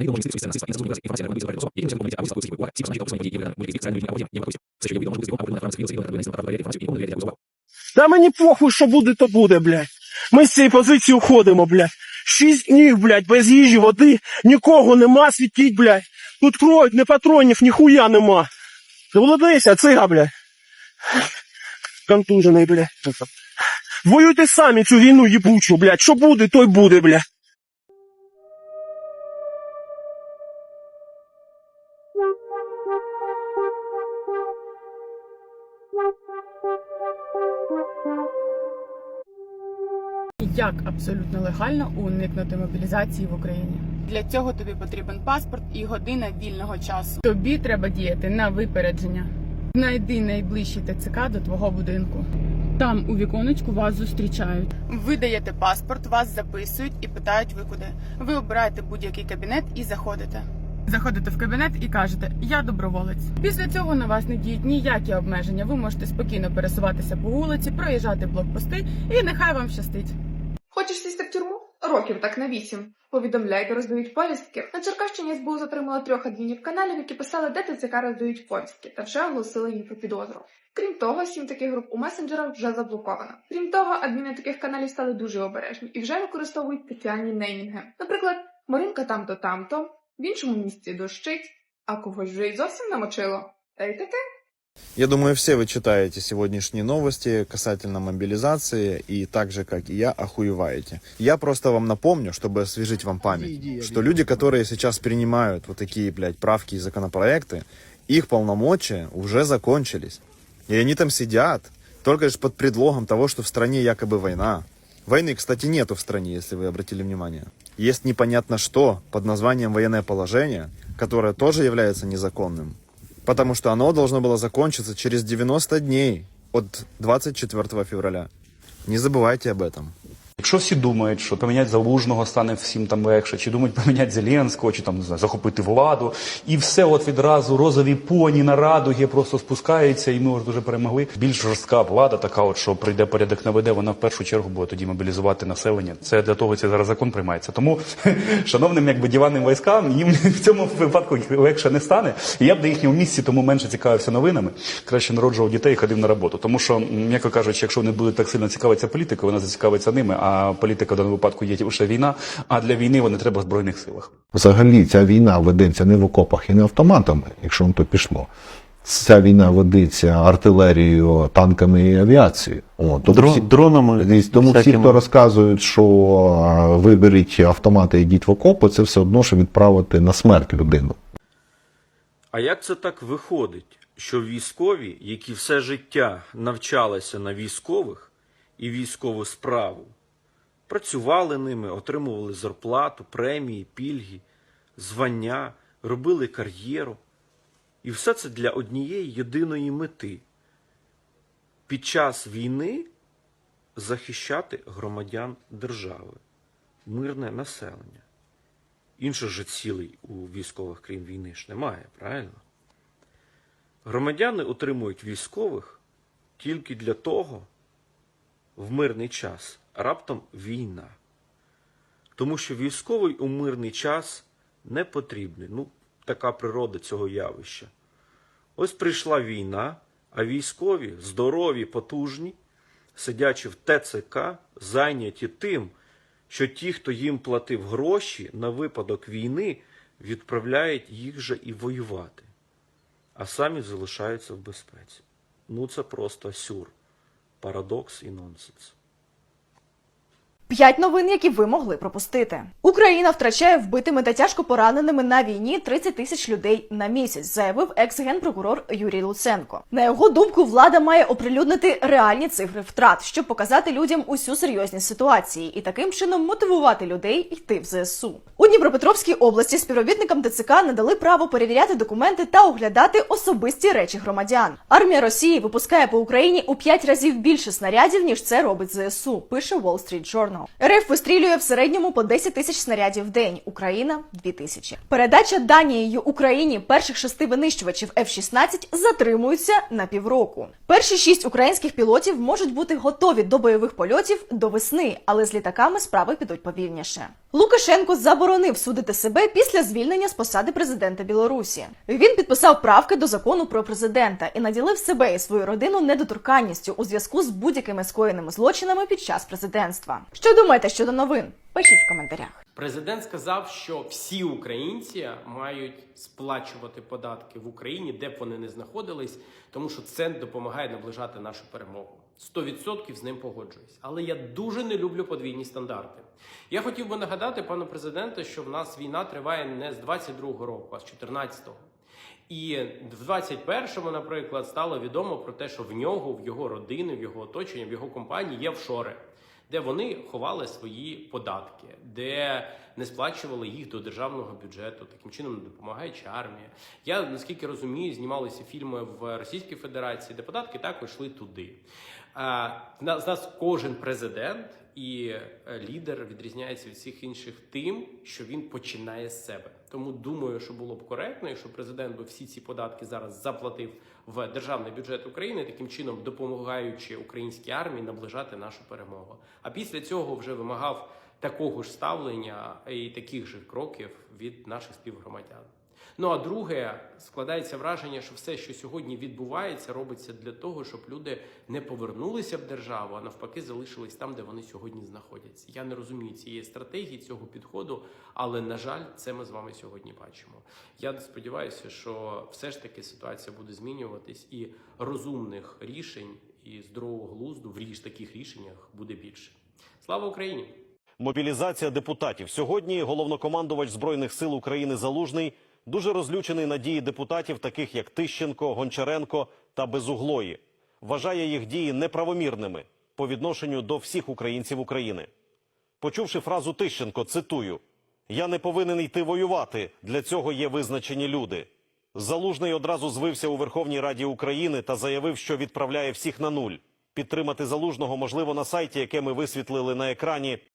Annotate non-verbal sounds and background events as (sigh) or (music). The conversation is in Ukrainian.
На невідомо місці та мені похуй, що буде, то буде, блядь. Ми з цієї позиції уходимо, блядь. Шість днів, блядь, без їжі, води, нікого нема, світіть, блядь. Тут кроють, не патронів, ніхуя нема. Володися, цига, блядь. Контужений, блядь. Воюйте самі цю війну їбучу, блядь. Що буде, то й буде, блядь. Як абсолютно легально уникнути мобілізації в Україні? Для цього тобі потрібен паспорт і година вільного часу. Тобі треба діяти на випередження. Знайди найближчий ТЦК до твого будинку. Там у віконечку вас зустрічають. Ви даєте паспорт, вас записують і питають ви куди. Ви обираєте будь-який кабінет і заходите. Заходите в кабінет і кажете Я доброволець. Після цього на вас не діють ніякі обмеження. Ви можете спокійно пересуватися по вулиці, проїжджати блокпости, і нехай вам щастить. Хочеш сісти в тюрму? Років так на вісім. Повідомляйте, роздають повістки. На Черкащині СБУ затримала трьох адмінів каналів, які писали, де ТЦК роздають повістки, та вже оголосили їм про підозру. Крім того, сім таких груп у месенджерах вже заблоковано. Крім того, адміни таких каналів стали дуже обережні і вже використовують спеціальні неймінги. Наприклад, Маринка там-то там-то, в іншому місці дощить, а когось вже й зовсім намочило. Та й таке. Я думаю, все вы читаете сегодняшние новости касательно мобилизации, и так же, как и я, охуеваете. Я просто вам напомню, чтобы освежить вам память, что люди, которые сейчас принимают вот такие, блядь, правки и законопроекты, их полномочия уже закончились. И они там сидят, только лишь под предлогом того, что в стране якобы война. Войны, кстати, нету в стране, если вы обратили внимание. Есть непонятно что под названием военное положение, которое тоже является незаконным. Потому что оно должно было закончиться через 90 дней от 24 февраля. Не забывайте об этом. Якщо всі думають, що поміняти залужного стане всім там легше, чи думають поміняти Зеленського, чи там не знаю, захопити владу, і все от відразу розові поні на радуги просто спускаються, і ми вже дуже перемогли. Більш жорстка влада, така от що прийде порядок наведе, вона в першу чергу буде тоді мобілізувати населення. Це для того цей зараз закон приймається. Тому (laughs) шановним якби діванним військам їм в цьому випадку легше не стане. І я б на їхньому місці тому менше цікавився новинами. Краще народжував дітей і ходив на роботу. Тому що, м'яко кажучи, якщо вони будуть так сильно цікавитися політикою, вона зацікавиться ними. А політика в даному випадку є лише війна. А для війни вони треба в збройних силах. Взагалі ця війна ведеться не в окопах і не автоматами, якщо на то пішло. Ця війна ведеться артилерією, танками і авіацією. О, тому Дрон- всі, дронами. тому всі, хто розказують, що виберіть автомати і йдіть в окопи, це все одно, що відправити на смерть людину. А як це так виходить, що військові, які все життя навчалися на військових і військову справу, працювали ними, отримували зарплату, премії, пільги, звання, робили кар'єру. І все це для однієї єдиної мети під час війни захищати громадян держави, мирне населення. Інших же цілей у військових, крім війни, ж немає, правильно? Громадяни отримують військових тільки для того, в мирний час, раптом війна. Тому що військовий у мирний час не потрібний. Ну, така природа цього явища. Ось прийшла війна, а військові, здорові, потужні, сидячи в ТЦК, зайняті тим, що ті, хто їм платив гроші на випадок війни, відправляють їх же і воювати, а самі залишаються в безпеці. Ну це просто сюр, парадокс і нонсенс. П'ять новин, які ви могли пропустити. Україна втрачає вбитими та тяжко пораненими на війні 30 тисяч людей на місяць, заявив екс-генпрокурор Юрій Луценко. На його думку, влада має оприлюднити реальні цифри втрат, щоб показати людям усю серйозність ситуації і таким чином мотивувати людей йти в ЗСУ. У Дніпропетровській області співробітникам ТЦК надали право перевіряти документи та оглядати особисті речі громадян. Армія Росії випускає по Україні у 5 разів більше снарядів ніж це робить ЗСУ. Пише Wall Street Journal. Україну. РФ вистрілює в середньому по 10 тисяч снарядів в день. Україна 2 тисячі. Передача Данією Україні перших шести винищувачів F-16 затримується на півроку. Перші шість українських пілотів можуть бути готові до бойових польотів до весни, але з літаками справи підуть повільніше. Лукашенко заборонив судити себе після звільнення з посади президента Білорусі. Він підписав правки до закону про президента і наділив себе і свою родину недоторканністю у зв'язку з будь-якими скоєними злочинами під час президентства. Що думаєте щодо новин? Пишіть в коментарях. Президент сказав, що всі українці мають сплачувати податки в Україні, де б вони не знаходились, тому що це допомагає наближати нашу перемогу. 100% з ним погоджуюсь. Але я дуже не люблю подвійні стандарти. Я хотів би нагадати пану президенту, що в нас війна триває не з 22-го року, а з 14-го. І в 21-му, наприклад, стало відомо про те, що в нього, в його родини, в його оточенні, в його компанії є офшори, де вони ховали свої податки, де не сплачували їх до державного бюджету, таким чином не допомагаючи армії. Я наскільки розумію, знімалися фільми в Російській Федерації, де податки також йшли туди. З нас кожен президент і е, лідер відрізняється від всіх інших тим, що він починає з себе. Тому думаю, що було б коректно, якщо президент би всі ці податки зараз заплатив в державний бюджет України, таким чином допомагаючи українській армії наближати нашу перемогу. А після цього вже вимагав такого ж ставлення і таких же кроків від наших співгромадян. Ну а друге, складається враження, що все, що сьогодні відбувається, робиться для того, щоб люди не повернулися в державу, а навпаки, залишились там, де вони сьогодні знаходяться. Я не розумію цієї стратегії, цього підходу, але на жаль, це ми з вами сьогодні бачимо. Я сподіваюся, що все ж таки ситуація буде змінюватись, і розумних рішень і здорового глузду в ріж таких рішеннях буде більше. Слава Україні! Мобілізація депутатів. Сьогодні головнокомандувач Збройних сил України Залужний дуже розлючений на дії депутатів, таких як Тищенко, Гончаренко та Безуглої. Вважає їх дії неправомірними по відношенню до всіх українців України. Почувши фразу Тищенко, цитую: Я не повинен йти воювати. Для цього є визначені люди. Залужний одразу звився у Верховній Раді України та заявив, що відправляє всіх на нуль. Підтримати залужного можливо на сайті, яке ми висвітлили на екрані.